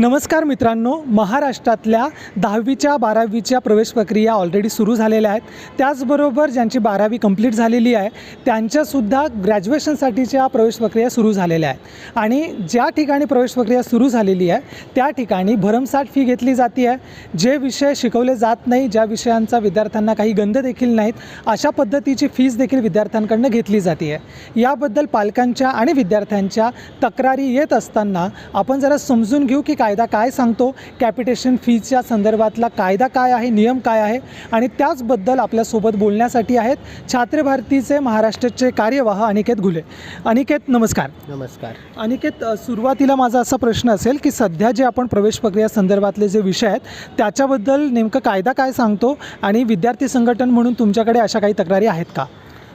नमस्कार मित्रांनो महाराष्ट्रातल्या दहावीच्या बारावीच्या प्रवेश प्रक्रिया ऑलरेडी सुरू झालेल्या आहेत. त्याचबरोबर ज्यांची बारावी कंप्लीट झालेली आहे त्यांच्यासुद्धा ग्रॅज्युएशनसाठीच्या प्रवेश प्रक्रिया सुरू झालेल्या आहेत. आणि ज्या ठिकाणी प्रवेश प्रक्रिया सुरू झालेली आहे त्या ठिकाणी भरमसाठ फी घेतली जाते आहे. जे विषय शिकवले जात नाही ज्या विषयांचा विद्यार्थ्यांना काही गंध देखील नाहीत अशा पद्धतीची फीज देखील विद्यार्थ्यांकडनं घेतली जाते आहे. याबद्दल पालकांच्या आणि विद्यार्थ्यांच्या तक्रारी येत असताना आपण जरा समजून घेऊ की काय कायदा काय सांगतो? कॅपिटेशन फीच्या संदर्भातला कायदा काय आहे? नियम काय आहे? आणि त्याचबद्दल आपल्यासोबत बोलण्यासाठी आहेत छात्र भारतीचे महाराष्ट्राचे कार्यवाह अनिकेत घुले. अनिकेत नमस्कार. नमस्कार. अनिकेत सुरुवातीला माझा असा प्रश्न असेल की सध्या जे आपण प्रवेश प्रक्रिया संदर्भातले जे विषय आहेत त्याच्याबद्दल नेमकं कायदा काय सांगतो? आणि विद्यार्थी संघटन म्हणून तुमच्याकडे अशा काही तक्रारी आहेत का?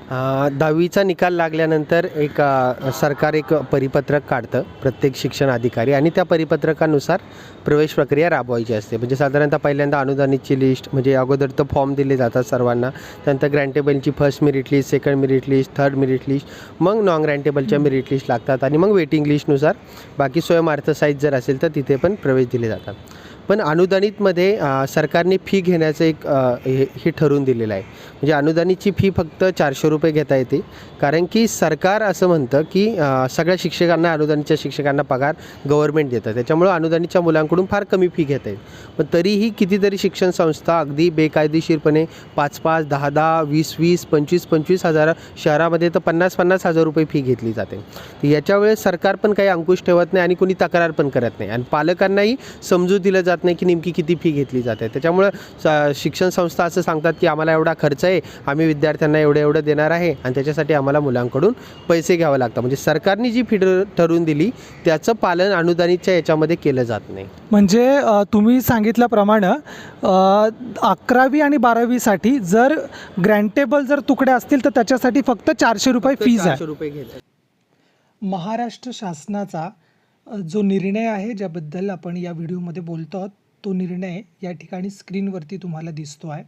दहावीचा निकाल लागल्यानंतर एक सरकार एक परिपत्रक काढतं प्रत्येक शिक्षण अधिकारी आणि त्या परिपत्रकानुसार प्रवेश प्रक्रिया राबवायची असते. म्हणजे साधारणतः पहिल्यांदा अनुदानितची लिस्ट म्हणजे अगोदर तर फॉर्म दिले जातात सर्वांना त्यानंतर ग्रँटेबलची first merit list second merit list third merit list मग नॉन ग्रँटेबलच्या मेरिट लिस्ट लागतात आणि मग वेटिंग लिस्टनुसार बाकी स्वयंअर्थ साईज जर असेल तर तिथे पण प्रवेश दिले जातात. पण अनुदानितमध्ये सरकारने फी घेण्याचं एक हे हे ठरवून दिलेलं आहे. म्हणजे अनुदानितची फी फक्त चारशे रुपये घेता येते. कारण की सरकार असं म्हणतं की सगळ्या शिक्षकांना अनुदानितच्या शिक्षकांना पगार गव्हर्मेंट देतं. त्याच्यामुळं अनुदानितच्या मुलांकडून फार कमी फी घेता येईल. पण तरीही कितीतरी शिक्षण संस्था अगदी बेकायदेशीरपणे पाच पाच दहा दहा वीस वीस पंचवीस पंचवीस हजार शहरामध्ये तर पन्नास पन्नास हजार रुपये फी घेतली जाते. तर याच्या सरकार पण काही अंकुश ठेवत नाही आणि कोणी तक्रार पण करत नाही. आणि पालकांनाही समजूत दिलं जातं नाही की नेमकी किती फी घेतली जाते त्याच्यामुळं स- शिक्षण संस्था असं सांगतात की आम्हाला एवढा खर्च आहे आम्ही विद्यार्थ्यांना एवढं एवढं देणार आहे आणि त्याच्यासाठी आम्हाला मुलांकडून पैसे घ्यावं लागतं. म्हणजे सरकारने जी फी ठर- ठरवून दिली त्याचं पालन अनुदानितच्या याच्यामध्ये केलं जात नाही. म्हणजे तुम्ही सांगितल्याप्रमाणे अकरावी आणि बारावीसाठी जर ग्रँटेबल जर तुकडे असतील तर त्याच्यासाठी फक्त चारशे रुपये फीज आहे. रुपये महाराष्ट्र शासनाचा जो निर्णय आहे ज्याबद्दल आपण या व्हिडिओमध्ये बोलतो आहोत तो निर्णय या ठिकाणी स्क्रीनवरती तुम्हाला दिसतो आहे.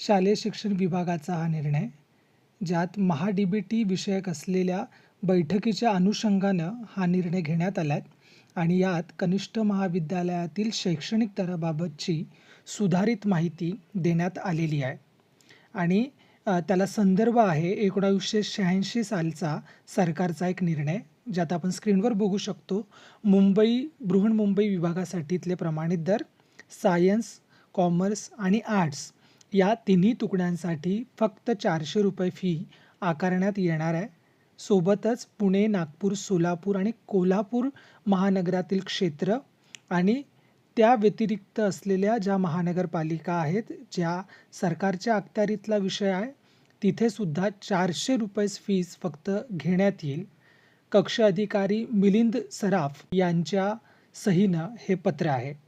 शालेय शिक्षण विभागाचा हा निर्णय ज्यात महा डी बी टी विषयक असलेल्या बैठकीच्या अनुषंगानं हा निर्णय घेण्यात आला आहे आणि यात कनिष्ठ महाविद्यालयातील शैक्षणिक दराबाबतची सुधारित माहिती देण्यात आलेली आहे. आणि त्याला संदर्भ आहे एकोणावीसशे शहाऐंशी सालचा सरकारचा एक निर्णय. ज्यात आपण स्क्रीनवर बघू शकतो मुंबई बृहन्मुंबई विभागासाठीतले प्रमाणित दर सायन्स कॉमर्स आणि आर्ट्स या तिन्ही तुकड्यांसाठी फक्त चारशे रुपये फी आकारण्यात येणार आहे. सोबतच पुणे नागपूर सोलापूर आणि कोल्हापूर महानगरातील क्षेत्र आणि त्या व्यतिरिक्त असलेल्या ज्या महानगरपालिका आहेत ज्या सरकारच्या अखत्यारीतला विषय आहे तिथेसुद्धा चारशे रुपये फीज फक्त घेण्यात येईल. कक्ष अधिकारी मिलिंद सराफ यांच्या सहीनं हे पत्र आहे.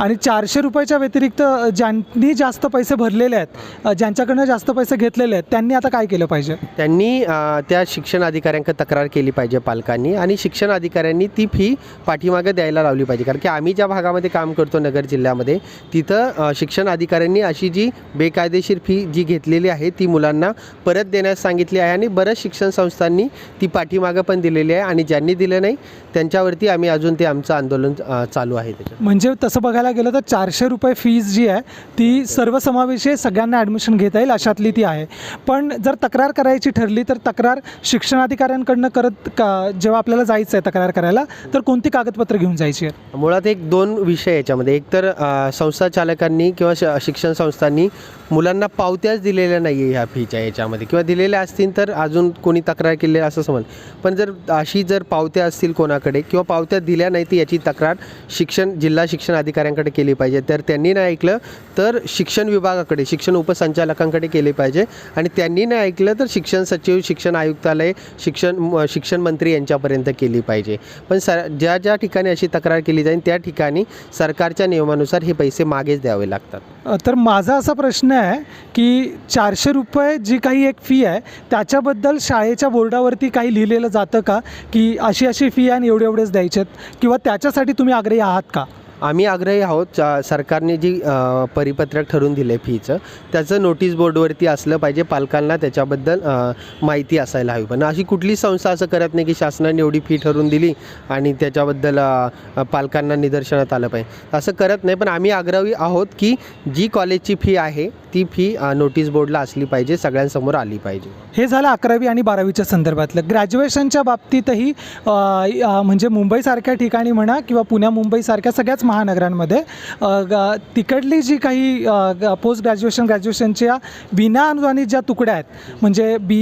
आणि चारशे रुपयाच्या व्यतिरिक्त ज्यांनी जास्त पैसे भरलेले आहेत ज्यांच्याकडनं जास्त पैसे घेतलेले आहेत त्यांनी आता काय केलं पाहिजे? त्यांनी त्या शिक्षण अधिकाऱ्यांकडे तक्रार केली पाहिजे पालकांनी आणि शिक्षण अधिकाऱ्यांनी ती फी पाठीमागे द्यायला लावली पाहिजे. कारण की आम्ही ज्या भागामध्ये काम करतो नगर जिल्ह्यामध्ये तिथं शिक्षण अधिकाऱ्यांनी अशी जी बेकायदेशीर फी जी घेतलेली आहे ती मुलांना परत देण्यास सांगितली आहे आणि बऱ्याच शिक्षण संस्थांनी ती पाठीमागं पण दिलेली आहे आणि ज्यांनी दिलं नाही त्यांच्यावरती आम्ही अजून ते आमचं आंदोलन चालू आहे म्हणजे तसं बघायला गेलं तर चारशे रुपये फीज जी आहे ती सर्वसमावेशी सगळ्यांना ॲडमिशन घेता येईल अशातली ती आहे. पण जर तक्रार करायची ठरली तर तक्रार शिक्षणाधिकाऱ्यांकडनं करत का जेव्हा आपल्याला जायचं आहे तक्रार करायला तर कोणती कागदपत्र घेऊन जायची आहेत? मुळात एक दोन विषय याच्यामध्ये. एक तर संस्था चालकांनी किंवा श शिक्षण संस्थांनी मुलांना पावत्याच दिलेल्या नाही आहे ह्या फीच्या याच्यामध्ये. किंवा दिलेल्या असतील तर अजून कोणी तक्रार केली असं समज. पण जर अशी जर पावत्या असतील कोणाकडे किंवा पावत्या दिल्या नाही तर याची तक्रार शिक्षण जिल्हा शिक्षण अधिकाऱ्यांकडे केली पाहिजे. तर त्यांनी नाही ऐकलं तर शिक्षण विभागाकडे शिक्षण उपसंचालकांकडे केली पाहिजे. आणि त्यांनी नाही ऐकलं तर शिक्षण सचिव शिक्षण आयुक्तालय शिक्षण शिक्षण मंत्री यांच्यापर्यंत केली पाहिजे. पण सर ज्या ज्या ठिकाणी अशी तक्रार केली जाईल त्या ठिकाणी सरकारच्या नियमानुसार हे पैसे मागेच द्यावे लागतात. तर माझा असा प्रश्न आहे की चारशे रुपये जी काही एक फी आहे त्याच्याबद्दल शाळेच्या बोर्डावरती काही लिहिलेलं जातं का? की अशी अशी फी आहे आणि एवढे एवढेच द्यायचे आहेत किंवा त्याच्यासाठी तुम्ही आग्रही आहात का? आम्ही आग्रही आहोत सरकारने जी परिपत्रक ठरवून दिलं आहे फीचं त्याचं नोटीस बोर्डवरती असलं पाहिजे पालकांना त्याच्याबद्दल माहिती असायला हवी. पण अशी कुठली संस्था असं करत नाही की शासनाने एवढी फी ठरवून दिली आणि त्याच्याबद्दल पालकांना निदर्शनात आलं पाहिजे. असं करत नाही पण आम्ही आग्रही आहोत की जी कॉलेजची फी आहे ती फी नोटीस बोर्डला असली पाहिजे सगळ्यांसमोर आली पाहिजे. हे झालं अकरावी आणि बारावीच्या संदर्भातलं. ग्रॅज्युएशनच्या बाबतीतही म्हणजे मुंबईसारख्या ठिकाणी म्हणा किंवा पुण्या मुंबईसारख्या सगळ्याच महानगरांमध्ये ग- तिकडली जी काही पोस्ट ग्रॅज्युएशन ग्रॅज्युएशनच्या विना अनुदानित ज्या तुकड्या आहेत म्हणजे बी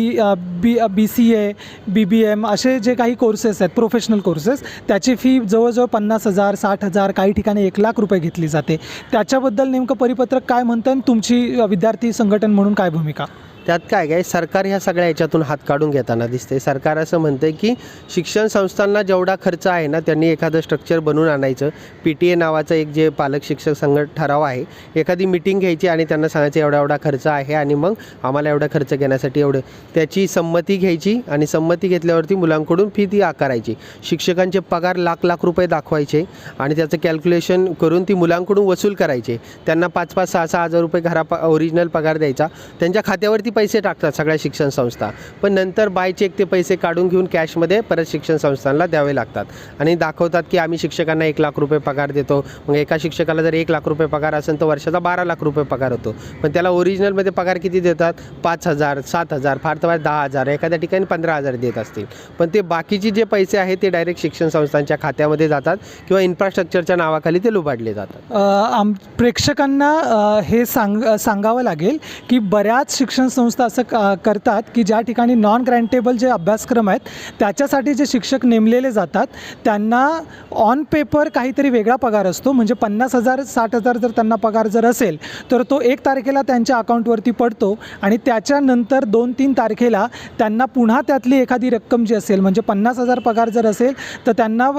बी B C A B B M असे जे काही कोर्सेस आहेत प्रोफेशनल कोर्सेस त्याची फी जवळजवळ पन्नास हजार साठ हजार काही ठिकाणी एक लाख रुपये घेतली जाते. त्याच्याबद्दल नेमकं परिपत्रक काय म्हणतं तुमची विद्यार्थी संघटन म्हणून काय भूमिका? त्यात काय काय? सरकार ह्या सगळ्या याच्यातून हात काढून घेताना दिसते सरकार असं म्हणतं की शिक्षण संस्थांना जेवढा खर्च आहे ना त्यांनी एखादं स्ट्रक्चर बनवून आणायचं. पी टी ए नावाचं एक जे पालक शिक्षक संघ ठराव आहे एखादी मिटिंग घ्यायची आणि त्यांना सांगायचं एवढा एवढा खर्च आहे आणि मग आम्हाला एवढा खर्च घेण्यासाठी एवढं. त्याची संमती घ्यायची आणि संमती घेतल्यावरती मुलांकडून फी ती आकारायची. शिक्षकांचे पगार लाख लाख रुपये दाखवायचे आणि त्याचं कॅल्क्युलेशन करून ती मुलांकडून वसूल करायचे. त्यांना पाच पाच सहा सहा हजार रुपये घरा ओरिजिनल पगार द्यायचा. त्यांच्या खात्यावरती पैसे टाकतात सगळ्या शिक्षण संस्था. पण नंतर बाय चेक ते पैसे काढून घेऊन कॅशमध्ये परत शिक्षण संस्थांना द्यावे लागतात. आणि दाखवतात की आम्ही शिक्षकांना एक लाख रुपये पगार देतो. मग एका शिक्षकाला जर एक लाख रुपये पगार असेल तर वर्षाचा बारा लाख रुपये पगार होतो. पण त्याला ओरिजिनलमध्ये पगार किती देतात? पाच हजार सात हजार फार तर दहा हजार एखाद्या ठिकाणी पंधरा हजार देत असतील. पण ते बाकीचे जे पैसे आहेत ते डायरेक्ट शिक्षण संस्थांच्या खात्यामध्ये जातात किंवा इन्फ्रास्ट्रक्चरच्या नावाखाली ते लुबाडले जातात. आम प्रेक्षकांना हे सांग सांगावं लागेल की बऱ्याच शिक्षण संस्था संस्था असं का करतात की ज्या ठिकाणी नॉन ग्रँटेबल जे अभ्यासक्रम आहेत त्याच्यासाठी जे शिक्षक नेमलेले जातात त्यांना ऑन पेपर काहीतरी वेगळा पगार असतो. म्हणजे पन्नास हजार साठ हजार जर त्यांना पगार जर असेल तर तो एक तारखेला त्यांच्या अकाउंटवरती पडतो आणि त्याच्यानंतर दोन तीन तारखेला त्यांना पुन्हा त्यातली एखादी रक्कम जी असेल म्हणजे पन्नास हजार पगार जर असेल तर त्यांना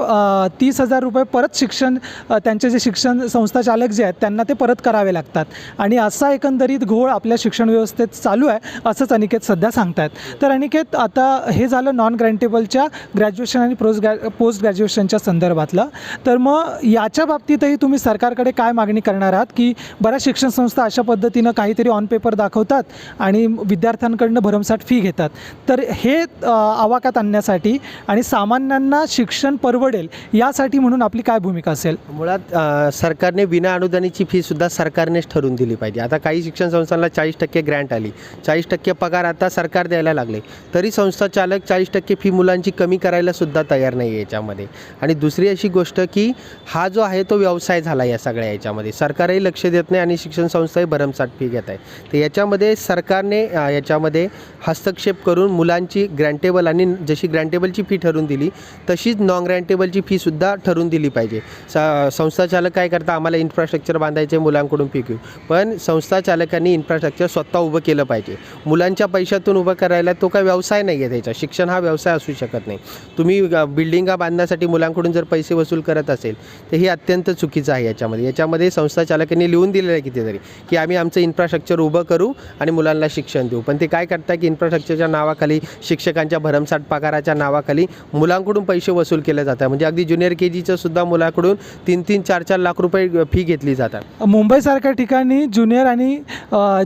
तीस हजार रुपये परत शिक्षण त्यांचे जे शिक्षण संस्था चालक जे आहेत त्यांना ते परत करावे लागतात. आणि असा एकंदरीत घोळ आपल्या शिक्षण व्यवस्थेत चालू आहे. असंच अनिकेत सध्या सांगतायत. तर अनिकेत आता हे झालं नॉन ग्रँटेबलच्या ग्रॅज्युएशन आणि पोस्ट ग्रॅ पोस्ट ग्रॅज्युएशनच्या संदर्भातलं. तर मग याच्या बाबतीतही तुम्ही सरकारकडे काय मागणी करणार आहात? की बऱ्याच शिक्षण संस्था अशा पद्धतीनं काहीतरी ऑन पेपर दाखवतात आणि विद्यार्थ्यांकडनं भरमसाठ फी घेतात. तर हे आवाकात आणण्यासाठी आणि सामान्यांना शिक्षण परवडेल यासाठी म्हणून आपली काय भूमिका असेल? मुळात सरकारने विना अनुदानीची फीसुद्धा सरकारनेच ठरवून दिली पाहिजे. आता काही शिक्षण संस्थांना चाळीस टक्के ग्रँट आली. चाळीस टक्के पगार आता सरकार द्यायला लागले. तरी संस्था चालक चाळीस टक्के फी मुलांची कमी करायला सुद्धा तयार नाही आहे याच्यामध्ये. आणि दुसरी अशी गोष्ट की हा जो आहे तो व्यवसाय झाला या सगळ्या याच्यामध्ये. सरकारही लक्ष देत नाही आणि शिक्षण संस्थाही भरमसाठ फी घेत आहे. तर याच्यामध्ये सरकारने याच्यामध्ये हस्तक्षेप करून मुलांची ग्रँटेबल आणि जशी ग्रँटेबलची फी ठरवून दिली तशीच नॉन ग्रँटेबलची फीसुद्धा ठरवून दिली पाहिजे. स संस्था चालक काय करता आम्हाला इन्फ्रास्ट्रक्चर बांधायचे मुलांकडून फी घेऊ. पण संस्था चालकांनी इन्फ्रास्ट्रक्चर स्वतः उभं केलं पाहिजे. मुलांच्या पैशातून उभं करायला तो काय व्यवसाय नाही आहे त्याचा. शिक्षण हा व्यवसाय असू शकत नाही. तुम्ही बिल्डिंगा बांधण्यासाठी मुलांकडून जर पैसे वसूल करत असेल तर हे अत्यंत चुकीचं आहे याच्यामध्ये. याच्यामध्ये संस्था चालकांनी लिहून दिलेलं आहे कितीतरी की आम्ही आमचं इन्फ्रास्ट्रक्चर उभं करू आणि मुलांना शिक्षण देऊ. पण ते काय करतात की इन्फ्रास्ट्रक्चरच्या नावाखाली शिक्षकांच्या भरमसाठ पगाराच्या नावाखाली मुलांकडून पैसे वसूल केले जातात. म्हणजे अगदी ज्युनियर के जीचं सुद्धा मुलाकडून तीन तीन चार चार लाख रुपये फी घेतली जातात. मुंबईसारख्या ठिकाणी ज्युनियर आणि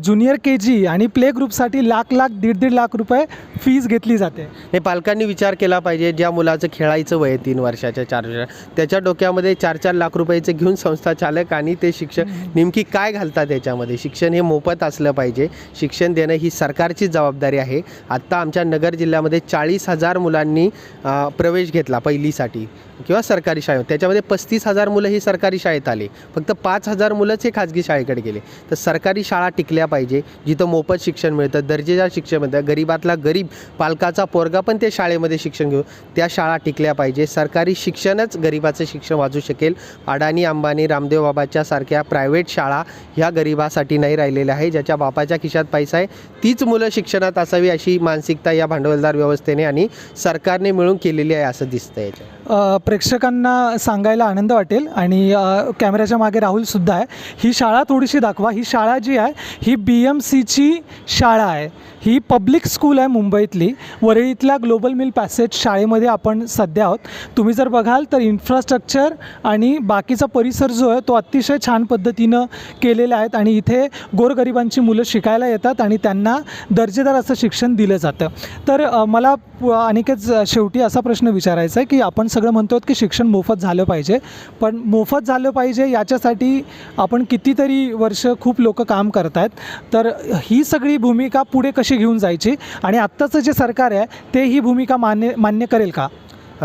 ज्युनियर के जी आणि प्ले ग्रुपसाठी लाख लाख दीड दीड लाख रुपये फीज घेतली जाते. हे पालकांनी विचार केला पाहिजे ज्या मुलाचं खेळायचं वय तीन वर्षाच्या चार वर्षाच्या त्याच्या डोक्यामध्ये चार चार लाख रुपयाचं घेऊन संस्था चालक आणि ते शिक्षण नेमकी काय घालतात याच्यामध्ये? शिक्षण हे मोफत असलं पाहिजे. शिक्षण देणं ही सरकारची जबाबदारी आहे. आत्ता आमच्या नगर जिल्ह्यामध्ये चाळीस हजार मुलांनी प्रवेश घेतला पहिलीसाठी. किंवा सरकारी शाळेत. त्याच्यामध्ये पस्तीस हजार मुलं ही सरकारी शाळेत आली. फक्त पाच हजार मुलंच हे खाजगी शाळेकडे गेले. तर सरकारी शाळा टिकल्या पाहिजे. जिथं मोफत शिक्षण शिक्षण मिळतं दर्जेदार शिक्षण मिळतं. गरीबातला गरीब पालकाचा पोरगा पण ते शाळेमध्ये शिक्षण घेऊ त्या शाळा टिकल्या पाहिजे. सरकारी शिक्षणच गरीबाचं शिक्षण वाचू शकेल. अडाणी अंबानी रामदेव बाबाच्या सारख्या प्रायव्हेट शाळा ह्या गरिबासाठी नाही राहिलेल्या आहे ज्याच्या बापाच्या खिशात पैसा आहे तीच मुलं शिक्षणात असावी अशी मानसिकता या भांडवलदार व्यवस्थेने आणि सरकारने मिळून केलेली आहे असं दिसतं याच्या प्रेक्षकांना सांगायला आनंद वाटेल आणि कॅमेऱ्याच्या मागे राहुलसुद्धा आहे. ही शाळा थोडीशी दाखवा. ही शाळा जी आहे ही बी एम सीची शाळा आहे. ही पब्लिक स्कूल आहे मुंबईतली. वरळीतल्या ग्लोबल मिल पॅसेज शाळेमध्ये आपण सध्या आहोत. तुम्ही जर बघाल तर इन्फ्रास्ट्रक्चर आणि बाकीचा परिसर जो आहे तो अतिशय छान पद्धतीनं केलेला आहेत आणि इथे गोरगरिबांची मुलं शिकायला येतात आणि त्यांना दर्जेदार असं शिक्षण दिलं जातं. तर मला अनेकच शेवटी असा प्रश्न विचारायचा आहे की आपण सगळं सगळं म्हणतो की शिक्षण मोफत झालं पाहिजे. पण मोफत झालं पाहिजे याच्यासाठी आपण कितीतरी वर्ष खूप लोक काम करत आहेत तर ही सगळी भूमिका पुढे कशी घेऊन जायची आणि आत्ताचं जे सरकार आहे ते ही भूमिका मान्य मान्य करेल का?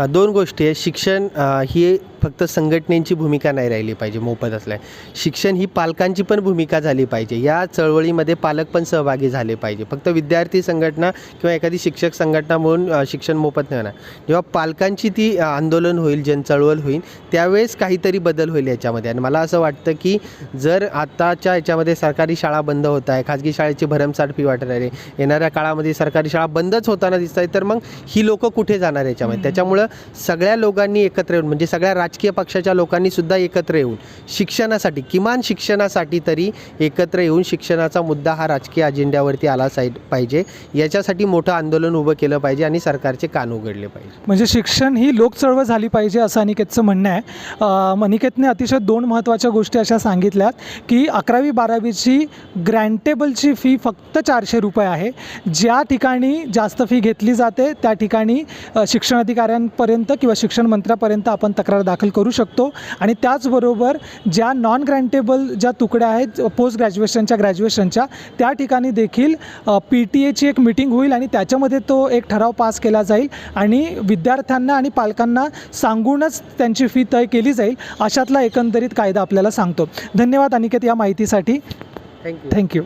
दोन गोष्टी आहे शिक्षण ही फक्त संघटनेची भूमिका नाही राहिली पाहिजे मोफत असल्या. शिक्षण ही पालकांची पण भूमिका झाली पाहिजे. या चळवळीमध्ये पालक पण सहभागी झाले पाहिजे. फक्त विद्यार्थी संघटना किंवा एखादी शिक्षक संघटना म्हणून शिक्षण मोफत नाही होणार. जेव्हा पालकांची ती आंदोलन होईल जन चळवळ होईल त्यावेळेस काहीतरी बदल होईल याच्यामध्ये. आणि मला असं वाटतं की जर आत्ताच्या याच्यामध्ये सरकारी शाळा बंद होत आहे खाजगी शाळेची भरमसाठ फी वाटत आहे येणाऱ्या काळामध्ये सरकारी शाळा बंदच होताना दिसत आहे तर मग ही लोकं कुठे जाणार याच्यामध्ये? त्याच्यामुळं सगळ्या लोकांनी एकत्र येऊन म्हणजे सगळ्या राजकीय पक्षाच्या लोकांनी सुद्धा एकत्र येऊन शिक्षणासाठी किमान शिक्षणासाठी तरी एकत्र येऊन शिक्षणाचा मुद्दा हा राजकीय अजेंड्यावरती आला साईड पाहिजे. याच्यासाठी मोठं आंदोलन उभं केलं पाहिजे आणि सरकारचे कान उघडले पाहिजे. म्हणजे शिक्षण ही लोकचळवळ झाली पाहिजे असं अनिकेतचं म्हणणं आहे. अनिकेतने अतिशय दोन महत्त्वाच्या गोष्टी अशा सांगितल्यात की अकरावी बारावीची ग्रँटेबलची फी फक्त चारशे रुपये आहे. ज्या ठिकाणी जास्त फी घेतली जाते त्या ठिकाणी शिक्षण अधिकाऱ्यांपर्यंत किंवा शिक्षण मंत्र्यापर्यंत आपण तक्रार दाखल करू शकतो. आणि त्याचबरोबर ज्या नॉन ग्रँटेबल ज्या तुकड्या आहेत पोस्ट ग्रॅज्युएशनच्या ग्रॅज्युएशनच्या त्या ठिकाणी देखील पी टी एची एक मिटिंग होईल आणि त्याच्यामध्ये तो एक ठराव पास केला जाईल आणि विद्यार्थ्यांना आणि पालकांना सांगूनच त्यांची फी तय केली जाईल अशातला एकंदरीत कायदा आपल्याला सांगतो. धन्यवाद अनिकेत या माहितीसाठी. Thank you thank you